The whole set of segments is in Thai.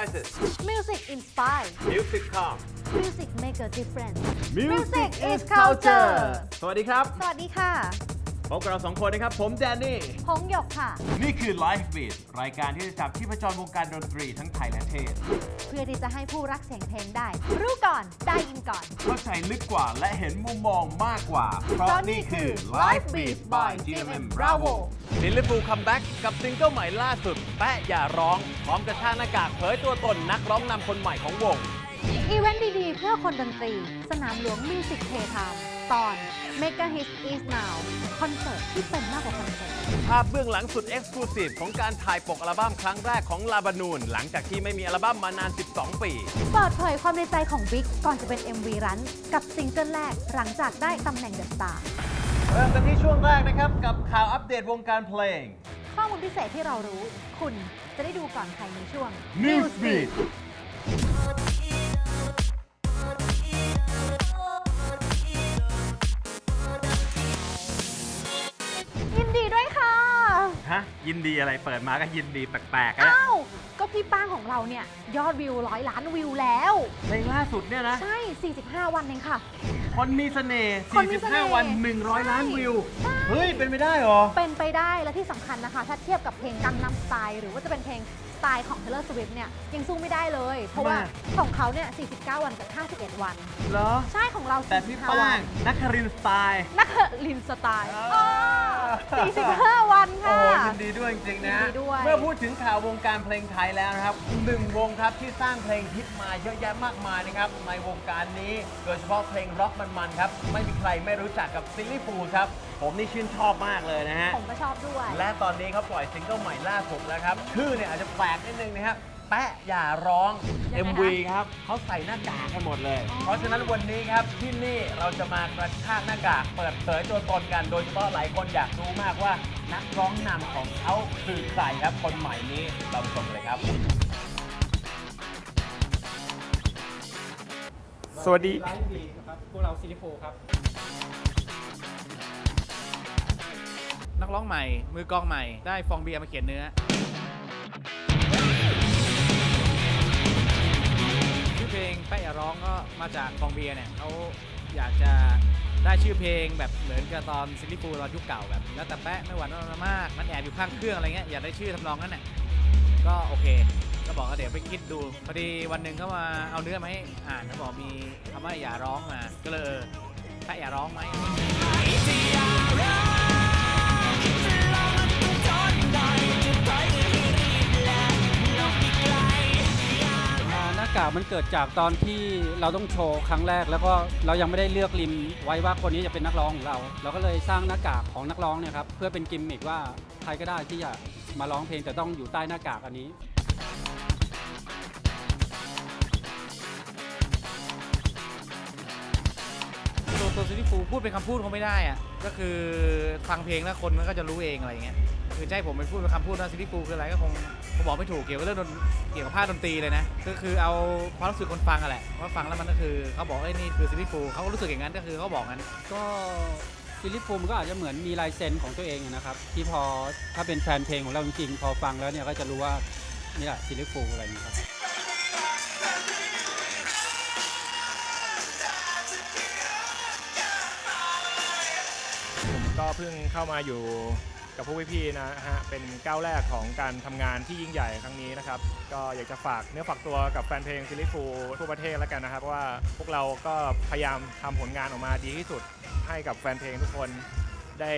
Music energizes. Music inspire Music calm. Music make a difference Music is culture สวัสดีครับ สวัสดีค่ะ พบกับเราสองคนนะครับ ผมแดนนี่ พงหยกค่ะ นี่คือ Life Beat รายการที่จะจับที่ประจรวงการดนตรีทั้งไทยและเทศ เพื่อที่จะให้ผู้รักเสียงเพลงได้ รู้ก่อนได้ยินก่อน เข้าใจลึกกว่าและเห็นมุมมองมากกว่า เพราะนี่คือ Life Beat by GMM Bravo ลิลลิฟูคัมแบ็กกับซิงเกิลใหม่ล่าสุด แปะอย่าร้อง พร้อมกระชากหน้ากากเผยตัวตนนักร้องนำคนใหม่ของวง อีเวนต์ดีๆ เพื่อคนดนตรี สนามหลวงมิวสิกเพย์ไทม์ตอน Mega Hit is Now คอนเสิร์ตที่เป็นมากกว่าคอนเสิร์ต ภาพเบื้องหลังสุดเอ็กซ์คลูซีฟของการถ่ายปกอัลบั้มครั้งแรกของลาบานูน หลังจากที่ไม่มีอัลบั้มมานาน 12 ปี เปิดเผยความในใจของบิ๊กก่อนจะเป็น MV รัน กับซิงเกิลแรกหลังจากได้ตำแหน่งเดอะสตาร์เริ่มกันที่ช่วงแรกนะครับ กับข่าวอัปเดตวงการเพลง ข้อมูลพิเศษที่เรารู้ คุณจะได้ดูก่อนใครในช่วง Newsbeat ยินดีอะไรเปิดมาก็ยินดีแปลกๆอะอ้าว ก็พี่ป้างของเราเนี่ย ยอดวิวร้อยล้านวิวแล้ว เพลงล่าสุดเนี่ยนะ ใช่ 45 วันเองค่ะ คนมีเสน่ห์คนมีเสน่ห์45 วัน 100 ล้านวิว ใช่ เฮ้ย เป็นไปได้เหรอ เป็นไปได้และที่สำคัญนะคะ ถ้าเทียบกับเพลงกังนำสไตล์หรือว่าจะเป็นเพลงสไตล์ของ Taylor Swift เนี่ยยังสู้ไม่ได้เลย เพราะว่าทำไมของเขาเนี่ย 49 วันกับ 51 วัน เหรอ ใช่ของเราแต่พี่45ป้าวังนนักครินทร์สไตล์ นักลินสไตล์อ่าอ๋อ 45 วันโอ้ค่ะยินดีด้วยจริงๆนะ ยินดีด้วย เมื่อพูดถึงข่าววงการเพลงไทยแล้วนะครับหนึ่งวงครับที่สร้างเพลงฮิตมาเยอะแยะมากมายนะครับ ในวงการนี้โดยเฉพาะเพลงร็อกมันๆครับ ไม่มีใครไม่รู้จักกับซิลลี่ฟูลครับ ผมนี่ชื่นชอบมากเลยนะฮะ ผมก็ชอบด้วย และตอนนี้เขาปล่อยซิงเกิลใหม่ล่าสุดแล้วครับ ชื่อเนี่ยอาจจะแปลกนิดนึงนะครับ แปะอย่าร้อง ยังไงคะ MV ครับเขาใส่หน้ากากกันหมดเลยอ๋อเพราะฉะนั้นวันนี้ครับที่นี่เราจะมากระชากหน้ากากเปิดเผยตัวตนกัน โดยเฉพาะหลายคนอยากรู้มากว่านักร้องนำของเขาคือใครครับ คนใหม่นี้เราไปชมเลยครับ สวัสดี ไลฟ์บีครับ พวกเราซิลิโฟครับ นักร้องใหม่ มือกลองใหม่ ได้ฟองเบียร์มาเขียนเนื้อ เพลงแป้อย่าร้องก็มาจากฟองเบียร์เนี่ยเขาอยากจะได้ชื่อเพลงแบบเหมือนกับตอนซิลิปูตอนยุคเก่าแบบแล้วแต่แปะไม่หวานไม่มากมันแอบอยู่ข้างเครื่องอะไรเงี้ยอยากได้ชื่อทำนองนั้นน่ะก็โอเค ก็บอกว่าเดี๋ยวไปคิดดูพอดีวันหนึ่งก็มาเอาเนื้อมาให้อ่านเขาบอกมีคำว่าอย่าร้องมาก็เลยแปะอย่าร้องไหม มันเกิดจากตอนที่เราต้องโชว์ครั้งแรก แล้วก็เรายังไม่ได้เลือกริมไว้ว่าคนนี้จะเป็นนักร้องของเรา เราก็เลยสร้างหน้ากากของนักร้องเนี่ยครับเพื่อเป็นกิมมิกว่าใครก็ได้ที่จะมาร้องเพลงแต่ต้องอยู่ใต้หน้ากากอันนี้ ตัวซิลิฟูพูดเป็นคำพูดคงไม่ได้อะก็คือฟังเพลงแล้วคนมันก็จะรู้เองอะไรเงี้ยคือให้ผมไปพูดเป็นคำพูดว่าซิลิฟูคืออะไรก็คงผมบอกไม่ถูกเกี่ยวกับเรื่องดนเกี่ยวกับภาคดนตรีเลยนะก็คือเอาความรู้สึกคนฟังอะแหละว่าฟังแล้วมันก็คือเขาบอกเอ้ยนี่คือซิลิฟูเขาก็รู้สึกอย่างนั้นก็คือเขาบอกงั้น ก็ฟิลิปฟูมก็อาจจะเหมือนมีลายเซ็นของตัวเองนะครับ ที่พอถ้าเป็นแฟนเพลงของเราจริงๆพอฟังแล้วเนี่ยก็จะรู้ว่านี่แหละฟิลิปฟูอะไรอย่างนี้ยครับ ก็เพิ่งเข้ามาอยู่กับพวกพี่ๆนะฮะเป็นก้าวแรกของการทำงานที่ยิ่งใหญ่ครั้งนี้นะครับ ก็อยากจะฝากเนื้อฝากตัวกับแฟนเพลงซิลิฟูทั่วประเทศแล้วกันนะครับว่าพวกเราก็พยายามทำผลงานออกมาดีที่สุดให้กับแฟนเพลงทุกคน ได้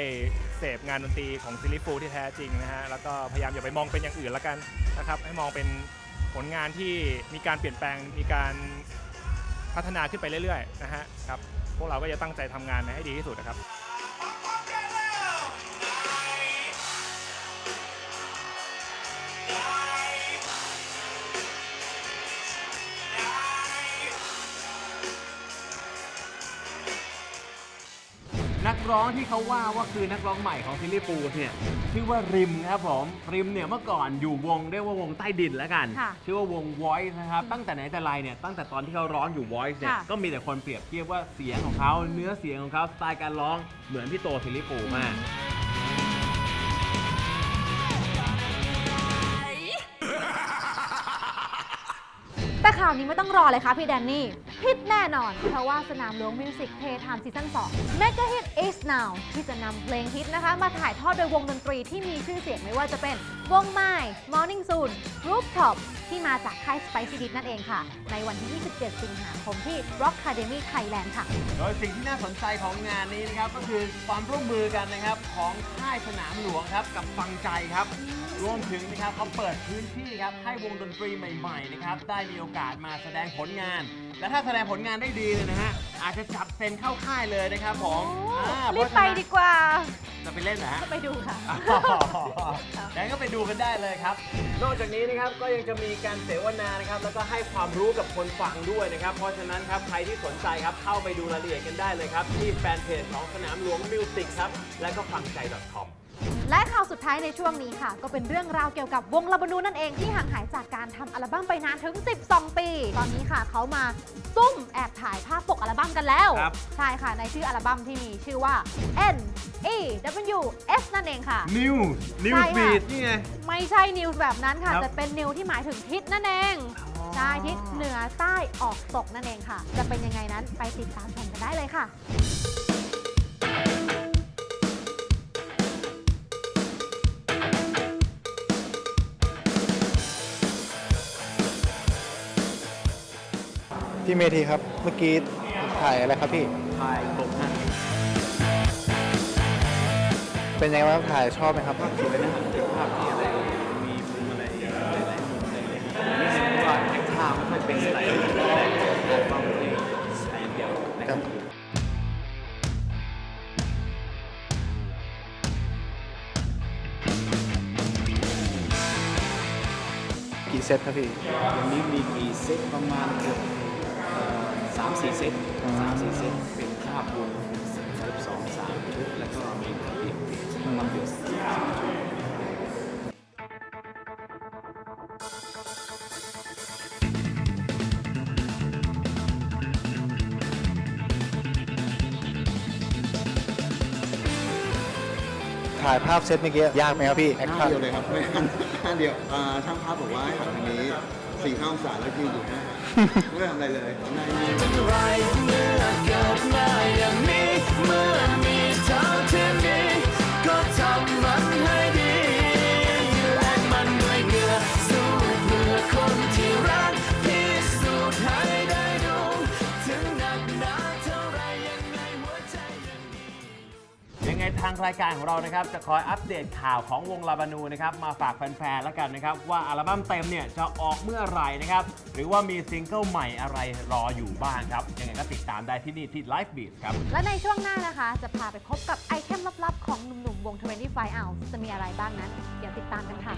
เสพงานดนตรีของซิลิฟูที่แท้จริงนะฮะ แล้วก็พยายามอย่าไปมองเป็นอย่างอื่นแล้วกันนะครับ ให้มองเป็นผลงานที่มีการเปลี่ยนแปลง มีการพัฒนาขึ้นไปเรื่อยๆนะฮะครับ พวกเราก็จะตั้งใจทำงานให้ดีที่สุดนะครับ ร้องที่เขาว่าว่าคือนักร้องใหม่ของซิลลี่ฟูเนี่ยชื่อว่าริมครับผมริมเนี่ยเมื่อก่อนอยู่วงเรียกว่าวงใต้ดินแล้วกัน ค่ะชื่อว่าวง Voice นะครับตั้งแต่ไหนแต่ไรเนี่ยตั้งแต่ตอนที่เขาร้องอยู่ Voice เนี่ยค่ะก็มีแต่คนเปรียบเทียบว่าเสียงของเขาเนื้อเสียงของเขาสไตล์การร้องเหมือนพี่โตซิลลี่ฟูมาก แต่ข่าวนี้ไม่ต้องรอเลยค่ะพี่แดนนี่ ฮิตแน่นอน เพราะว่าสนามหลวงมิวสิกเพย์ไทม์ซีซั่น2 Mega Hit is now ที่จะนำเพลงฮิตนะคะ มาถ่ายทอดโดยวงดนตรีที่มีชื่อเสียงไม่ว่าจะเป็นวงไม้ Morning Zoon Rooftop ที่มาจากค่าย Spicy d i t นั่นเองค่ะ ในวันที่ 27 สิงหาคมที่ Rock Academy Thailand ค่ะ โดยสิ่งที่น่าสนใจของงานนี้นะครับ ก็คือความร่วมมือกันนะครับของค่ายสนามหลวงครับกับฟังใจครับ รวมถึงนะครับเขาเปิดพื้นที่ครับให้วงดนตรีใหม่ๆนะครับได้มีโอกาสมาแสดงผลงาน และถ้าแสดงผลงานได้ดีเลยนะฮะ อาจจะจับเซ็นเข้าค่ายเลยนะครับผมอ่ารีบไปดีกว่า จะไปเล่นเหรอฮะ ไปดูค่ะ งั้นก็ไปดูกันได้เลยครับ นอกจากนี้นะครับก็ยังจะมีการเสวนานะครับ แล้วก็ให้ความรู้กับคนฟังด้วยนะครับ เพราะฉะนั้นครับใครที่สนใจครับเข้าไปดูรายละเอียดกันได้เลยครับ ที่แฟนเพจของสนามหลวงมิวสิกครับ และก็ฟังใจ .com และข่าวสุดท้ายในช่วงนี้ค่ะ ก็เป็นเรื่องราวเกี่ยวกับวงลาบานูนั่นเองที่ห่างหายจากการทำอัลบั้มไปนานถึง 12 ปี ตอนนี้ค่ะเขามาซุ่มแอบถ่ายภาพปกอัลบั้มกันแล้ว ครับ ใช่ค่ะในชื่ออัลบั้มที่มีชื่อว่า N E W S นั่นเองค่ะ News ใช่ News ค่ะ Beat นี่ไง ไม่ใช่นิวส์แบบนั้นค่ะ ครับ แต่เป็นนิวที่หมายถึงทิศนั่นเองอ๋อใช่ทิศเหนือใต้ออกตกนั่นเองค่ะ จะเป็นยังไงนั้นไปติดตามชมกันได้เลยค่ะ พี่เมธีครับ เมื่อกี้ถ่ายอะไรครับพี่ ถ่ายผมนะเป็นยังไงบ้างถ่ายชอบไหมครับสวยนะเป็นภาพที่อะไร มีมุมอะไรหลายๆมุมอะไรเลยนี่เห็นว่าแอคท่าไม่ค่อยเป็นอะไรแต่ฟังเพลงใช้อย่างเดียวนะคครัรับบกี่เซตครับพี่วันนี้มีกี่เซตประมาณเกือบสามสี่เซตสามสี่เซตเป็นภาพวงเกือบสองสามชุดแล้วก็มีภาพเดี่ยวภาพเดี่ยวสี่ชุดถ่ายภาพเซตเมื่อกี้ยากไหมครับพี่แอคน้าชั่น เดียวเลยครับไม่หันหน้าเดียวอ่าช่างภาพบอกว่าให้หันทางนี้ สี่ห้าองศาแล้วยืนอยู่หน้าไม่ได้ทำอะไรเลยหน้ายืนยังไทางรายการของเรานะครับจะคอยอัปเดตข่าวของวงลาบานูนะครับมาฝากแฟนๆแล้วกันนะครับว่าอัลบั้มเต็มเนี่ยจะออกเมื่อไหร่นะครับหรือว่ามีซิงเกิลใหม่อะไรรออยู่บ้างครับยังไงก็ติดตามได้ที่นี่ที่ Live Beat ครับ และในช่วงหน้านะคะ จะพาไปพบกับไอเทมลับๆ ของหนุ่มๆวง25 Hours จะมีอะไรบ้างนั้นอย่าติดตามกันค่ะ